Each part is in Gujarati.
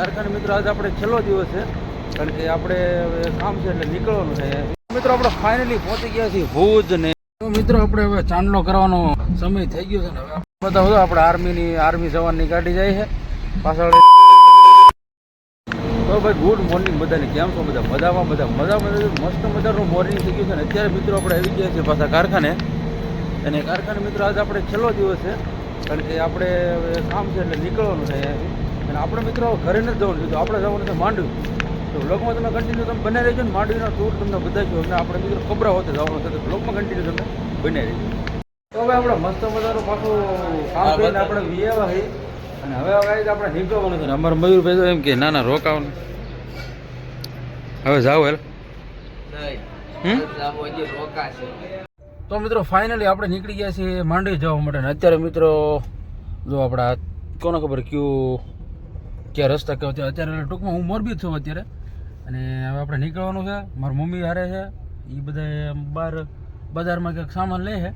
કારખાને મિત્રો, આજે આપણે છેલ્લો દિવસ છે. કારણ કે આપણે કામ છે એટલે નીકળવાનું છે. મિત્રો, આપણે ફાઇનલી પહોંચી ગયા છીએ ભુજ ને મિત્રો, આપણે હવે ચાંદલો કરવાનો સમય થઈ ગયો છે ને હવે બધા બધા આપણે આર્મીની, આર્મી જવાનની ગાડી જાય છે. પાછળ તો ભાઈ, ગુડ મોર્નિંગ બધાને. કેમ છો બધા? મજામાં બધા મજામાં મસ્ત મજાનું મોર્નિંગ થઈ ગયું છે ને. અત્યારે મિત્રો, આપણે આવી ગયા છીએ પાછા કારખાને. અને કારખાને મિત્રો, આજે આપણે છેલ્લો દિવસ છે. કારણ કે આપણે કામ છે એટલે નીકળવાનું છે અહીંયાથી. અને આપણે મિત્રો ઘરે નથી જવાનું કીધું આપણે જવાનું છે માંડવી. તો બ્લોગમાં તમે કન્ટિન્યુ તમે બને રહેજો ને માંડવીનો ટૂર તમને બતાવીશું અને આપણે મિત્રો ખબર હોતે જવાનું છે તો બ્લોગમાં કન્ટિન્યુ તમે બને રહેજો. તો હવે આપણે મસ્ત મજાનું પાછું કામ કરીને આપણે વિયેવા હઈ. અને હવે હવે આવી આપણે નીકળવાનું છે અમારા મયુરભાઈ તો એમ કે ના ના રોકાવાનું. હવે જાઓ હેલ. હમ? તો મિત્રો ફાઇનલી આપણે નીકળી ગયા છીએ માંડવી જવા માટે. અત્યારે મિત્રો જો આપણા કોને ખબર કયું ક્યાં રસ્તા કયો છે અત્યારે ટૂંકમાં હું મોરબી છું અત્યારે. અને હવે આપણે નીકળવાનું છે. મારી મમ્મી હારે છે. એ બધા બહાર બજારમાં કંઈક સામાન લે છે.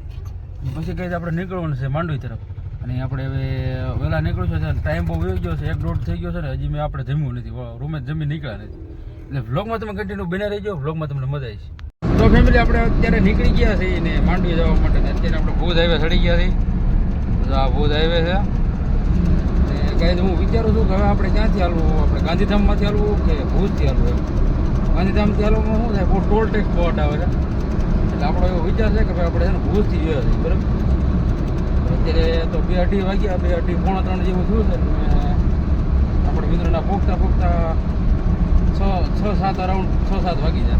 પછી કંઈ આપણે નીકળવાનું છે માંડવી તરફ. અને આપણે હવે વહેલા નીકળ્યું છે ટાઈમ બહુ વહી ગયો છે. એક દોઢ થઈ ગયો છે ને હજી મેં આપણે જમ્યું નથી. રૂમે જમી નીકળ્યા નથી. એટલે વ્લોગમાં તમે કન્ટિન્યુ બને રહેજો. વ્લોગમાં તમને મજા આવી તો ફેમિલી આપણે અત્યારે નીકળી ગયા છીએ ને માંડવી જવા માટે. અત્યારે આપણે ભુજ હાઈવે ચડી ગયા છીએ. આ ભુજ હાઈવે છે. કાંઈ હું વિચારું છું કે હવે આપણે ક્યાંથી હાલવું? આપણે ગાંધીધામમાંથી હાલવું કે ભુજથી હાલવું એમ? ગાંધીધામથી હાલવામાં શું થાય? બહુ ટોલ ટેક્સ બહુ આવે છે. એટલે આપણો એવો વિચાર છે કે ભાઈ, આપણે છે ને ભુજથી જોઈએ. છીએ બરાબર? અત્યારે તો બે અઢી વાગ્યા, બે અઢી, પોણા ત્રણ જેવું થયું છે. આપણે મિત્રોના પોગતા પોગતા છ છ, સાત અરાઉન્ડ છ, સાત વાગી જાય.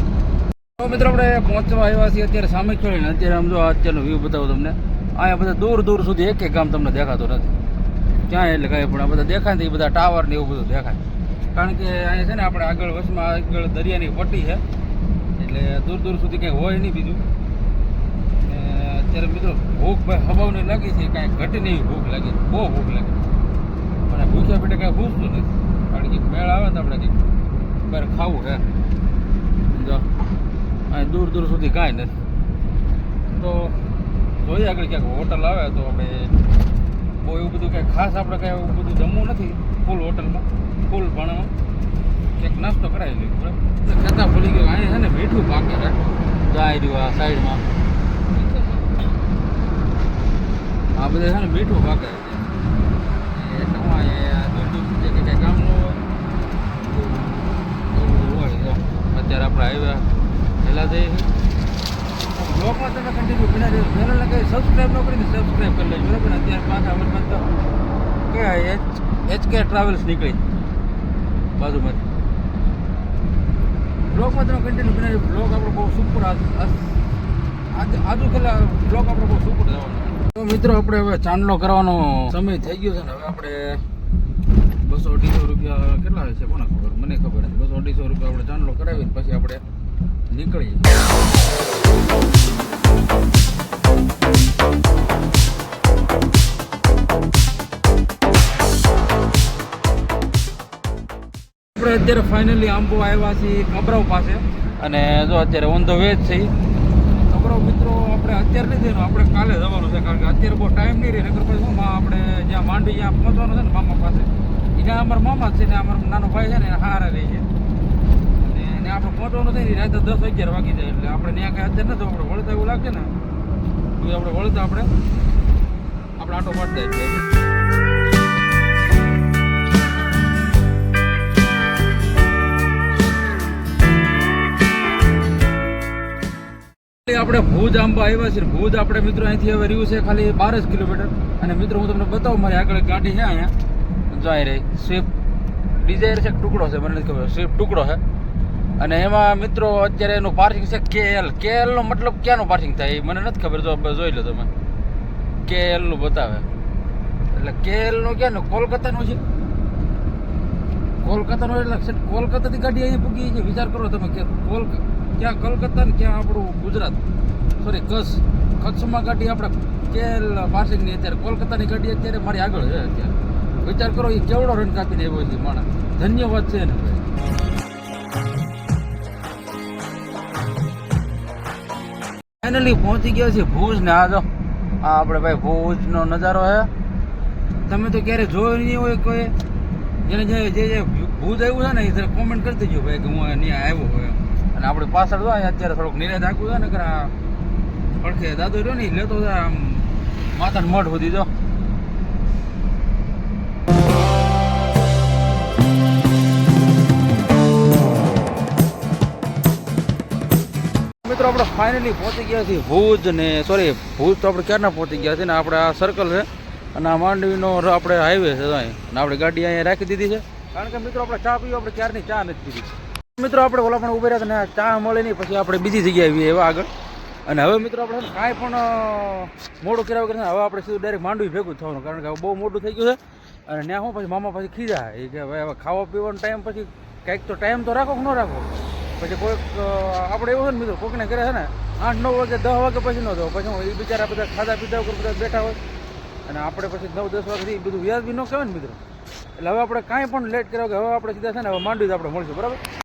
તો મિત્રો, આપણે પહોંચવા આવ્યા છીએ અત્યારે સામે ખેડીને અત્યારે આમ જો અત્યારનો વ્યૂ બતાવું તમને. અહીંયા બધા દૂર દૂર સુધી એક એક ગામ તમને દેખાતો નથી. ક્યાં એટલે કાંઈ, પણ બધા દેખાય ને એ બધા ટાવર ને એવું બધું દેખાય. કારણ કે અહીંયા છે ને આપણે આગળ વચમાં આગળ દરિયાની પટ્ટી છે. એટલે દૂર દૂર સુધી કંઈ હોય નહીં બીજું. અત્યારે મિત્રો ભૂખ ભાઈ હબાવને લાગી છે, કાંઈ ઘટે નહીં ભૂખ લાગી. બહુ ભૂખ લાગી. અને ભૂખ્યા પેટે કાંઈ ભૂખતું નથી. કારણ કે મેળ આવે ને આપણે કંઈક. બહાર ખાવું હે જો અહીં દૂર દૂર સુધી કાંઈ નથી. તો જોઈએ આગળ ક્યાંક હોટલ આવે તો આપણે બહુ એવું બધું કંઈ ખાસ આપણે કાંઈ એવું બધું જમવું નથી ફૂલ હોટલમાં ફૂલ પણ એક નાસ્તો કરાવી લઈએ બરાબર? કહેતા ભૂલી ગયો અહીંયા છે ને મીઠું પાકે જાય રહ્યું આ સાઈડમાં. આ બધા છે ને મીઠું પાકે અત્યારે આપણે આવ્યા પહેલાં જઈએ બ્લોગમાં તમે કન્ટિન્યુ બિના રહેજો ચેનલને કંઈ સબસ્ક્રાઈબ ન કરી સબસ્ક્રાઈબ કરી લેજો ને અત્યારે પાછા અમરમાં તો કયા એચ એચ કે ટ્રાવેલ્સ નીકળી. બાજુમાંથી બ્લોગમાં તમે કન્ટિન્યુ બના રહેજો બ્લોગ આપણો બહુ સુપર આજે, આજુ કલા બ્લોગ આપણો બહુ સુપર જવાનો તો મિત્રો, આપણે હવે ચાંદલો કરવાનો સમય થઈ ગયો છે ને, હવે આપણે બસો અઢીસો રૂપિયા કેટલા છે કોને ખબર? મને ખબર નથી. બસો અઢીસો રૂપિયા આપણે ચાંદલો કરાવીને પછી આપણે નીકળીએ આપણે અત્યારે ફાઇનલી આંબો આવ્યા છીએ કબરાવ પાસે. અને જો અત્યારે ઓન ધ વે જ છે કબરાવ મિત્રો આપણે અત્યારે નથી જવાનું આપણે કાલે જવાનું છે કારણ કે અત્યારે બહુ ટાઈમ નહીં રહે. નગર પછી માં આપણે જ્યાં માંડવી ત્યાં પહોંચવાનું છે ને મામા પાસે. ત્યાં અમારા મામા છે ને અમારો નાનો ભાઈ છે ને હારા રહે છે. અને આપણે પહોંચવાનું થાય ને રાતે દસ અગિયાર વાગી જાય એટલે આપણે ત્યાં કાંઈ અત્યારે નથી, આપણે વળતા એવું લાગે ને, તો આપણે વળતા આપણે આપણે આટો પાડતા એટલે. આપણે ભુજ આંબા આવ્યા છીએ ભુજ આપણે મિત્રો અહીંથી હવે રહ્યું છે ખાલી બાર જ કિલોમીટર. અને મિત્રો હું તમને બતાવું, મારી આગળ ગાડી છે અહીંયા. જાય રહી સ્વિફ્ટ ડિઝાયર છે ટુકડો છે મને નથી ખબર સ્વિફ્ટ ટુકડો છે. અને એમાં મિત્રો અત્યારે એનું પાર્કિંગ છે કેએલ. કેએલ નો મતલબ ક્યાંનું પાર્કિંગ થાય એ મને નથી ખબર, જો જોઈ લો તમે. કેએલનું બતાવે. એટલે કેએલનું નું ક્યાં કોલકાતાનું છે. કોલકાતાનું એટલે કોલકાતાથી ગાડી અહીંયા પૂગી છે. વિચાર કરો તમે કે કોલ, ક્યાં કલકત્તા ને ક્યાં આપણું ગુજરાત. સોરી કચ્છ. કચ્છમાં ગાડી આપણે કેલ પાર્સિંગની અત્યારે, કોલકાતાની ગાડી અત્યારે મારી આગળ છે અત્યારે. વિચાર કરો, એ કેવડો રન કાપીને દેવો છે માણસ. ધન્યવાદ છે ને ફાઇનલી પહોંચી ગયા છીએ ભુજ ને આ જો, આ આપણે ભાઈ ભુજનો નજારો છે. તમે તો ક્યારે જોયો નહીં હોય કોઈ. જેને જે જે જે ભૂત આવ્યું છે ને, એ તરફ કોમેન્ટ કરી દેજો ભાઈ કે હું અહીંયા આવ્યો હોય. અને આપણે પાછળ જો અત્યારે થોડુંક નિરાશ આખું છે ને, કે આ પડખે દાદો રહ્યો ને લેતો આમ માતાને મઢ સુધી જો. મિત્રો, આપણે ફાઇનલી પહોંચી ગયા છીએ ભુજ ને સોરી ભુજ તો આપણે ક્યારના પહોંચી ગયા છીએ ને, આપણે આ સર્કલ છે અને આ માંડવીનો આપણે હાઈવે છે તો અહીં આપણે ગાડી અહીંયા રાખી દીધી છે. કારણ કે મિત્રો, આપણે ચા પીવી, આપણે ક્યારની ચા નથી પીધી. મિત્રો, આપણે ઓલા પણ ઊભા રહ્યા ને ચા મળે નહીં, પછી આપણે બીજી જગ્યાએ આવીએ એવા આગળ. અને હવે મિત્રો, આપણે કાંઈ પણ મોડું કર્યા વગર હવે આપણે સીધું ડાયરેક્ટ માંડવી ભેગું થવાનું, કારણ કે હવે બહુ મોટું થઈ ગયું છે. અને ત્યાં હું પછી મામા પછી ખીજા. એ કે હવે ખાવા પીવાનો ટાઈમ પછી કંઈક તો ટાઈમ તો રાખો કે ન રાખો? પછી કોઈક આપણે એવું છે ને મિત્રો કોઈકને કરે છે ને આઠ નવ વાગે, દસ વાગે પછી ન દો પછી હું એ બિચારા બધા ખાધા પીધા ઉપર બધા બેઠા હોય. અને આપણે પછી નવ, દસ વાગે બધું વ્યાજ ન કહેવાય ને મિત્રો. એટલે હવે આપણે કાંઈ પણ લેટ કર્યો કે હવે આપણે સીધા છે ને, હવે માંડવી આપણે મળશું, બરાબર?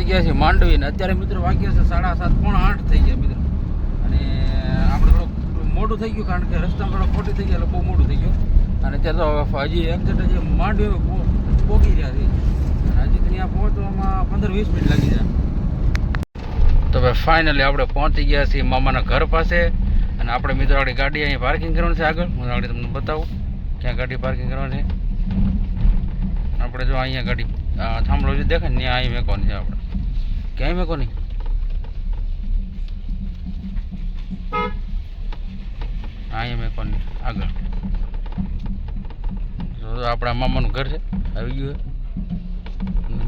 પહોંચી ગયા છીએ માંડવી ને અત્યારે મિત્રો વાગ્યા છે સાડા સાત, પોણા આઠ થઈ ગયા મિત્રો. અને આપણે થોડુંક મોટું થઈ ગયું કારણ કે રસ્તામાં થોડો ખોટી થઈ ગયા એટલે બહુ મોટું થઈ ગયું. અને અત્યારે તો હજી એક્ઝેક્ટ હજી માંડવી પોગી રહ્યા છે. અને હજી ત્યાં પહોંચવામાં પંદર વીસ મિનિટ લાગી જાય તો ભાઈ ફાઇનલી આપણે પહોંચી ગયા છીએ મામાના ઘર પાસે. અને આપણે મિત્રો આપણી ગાડી અહીં પાર્કિંગ કરવાની છે આગળ. હું આગળ તમને બતાવું ક્યાં ગાડી પાર્કિંગ કરવાની છે. આપણે જો અહીંયા ગાડી થાંભલો જે દેખાય ને ત્યાં અહીં મેકવાની છે આપણે. ક્યાંય મેકવાની અહીંયા કોની આગળ. જો આપણા મામાનું ઘર છે. આવી ગયું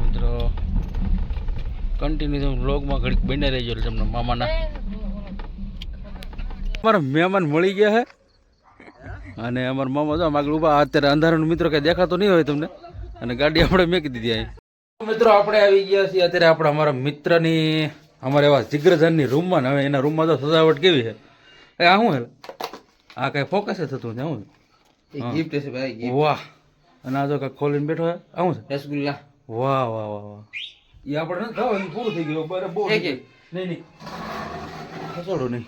મિત્રો કન્ટિન્યુ તમે વ્લોગમાં ઘડીક બની રહેજો એટલે તમને મામાના અમારા મહેમાન મળી ગયા છે. અને અમારા મામા જો આગળ ઊભા, અત્યારે અંધારાનું મિત્રો કઈ દેખાતો નહીં હોય તમને. અને ગાડી આપણે મેકી દીધી અહીં મિત્રો આપણે આવી ગયા છીએ અત્યારે આપણે અમારા મિત્રની અમારે એવા જીગ્રજનની રૂમમાં હવે એના રૂમમાં તો સજાવટ કેવી છે? એ આ શું આ કઈ ફોકસ થતું છે? શું ગિફ્ટ છે ભાઈ વાહ. અને આ જો કઈ ખોલીને બેઠો છે આવું છે? રસગુલ્લા. વાહ વાહ વાહ વાહ. એ આપણે નથી ખાવા એ પૂરું થઈ ગયું બરાબર બહુ. નહીં નહીં. ખસોડો નહીં.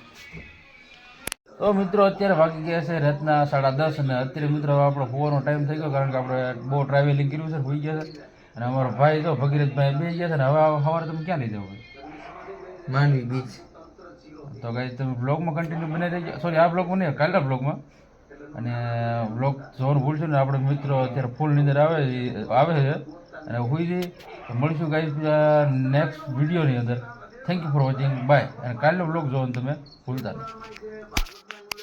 તો મિત્રો અત્યારે વાગી ગયા છે રાતના સાડા દસ અને અત્યારે મિત્રો આપણો હોવાનો ટાઈમ થઈ ગયો કારણ કે આપણે બહુ ટ્રાવેલિંગ કર્યું છે હોઈ ગયા છે. અને અમારો ભાઈ તો ભગીરથભાઈ બે ગયા હતા ને હવે સવારે તમે ક્યાં લઈ જાવ માંડવી બીચ તો ગાઈ તમે બ્લોગમાં કન્ટિન્યુ બનાવી રહેજો સોરી આ બ્લોગમાં નહીં કાલના બ્લોગમાં અને બ્લોગ જોવાનું ભૂલશું ને આપણે મિત્રો અત્યારે ફૂલ નીંદર આવે છે- આવે છે. અને હુઈ જઈ મળીશું ગાઈ નેક્સ્ટ વિડીયોની અંદર. Thank you for watching bye અને કાલનો બ્લોગ જોવાનું તમે ભૂલતા નહીં.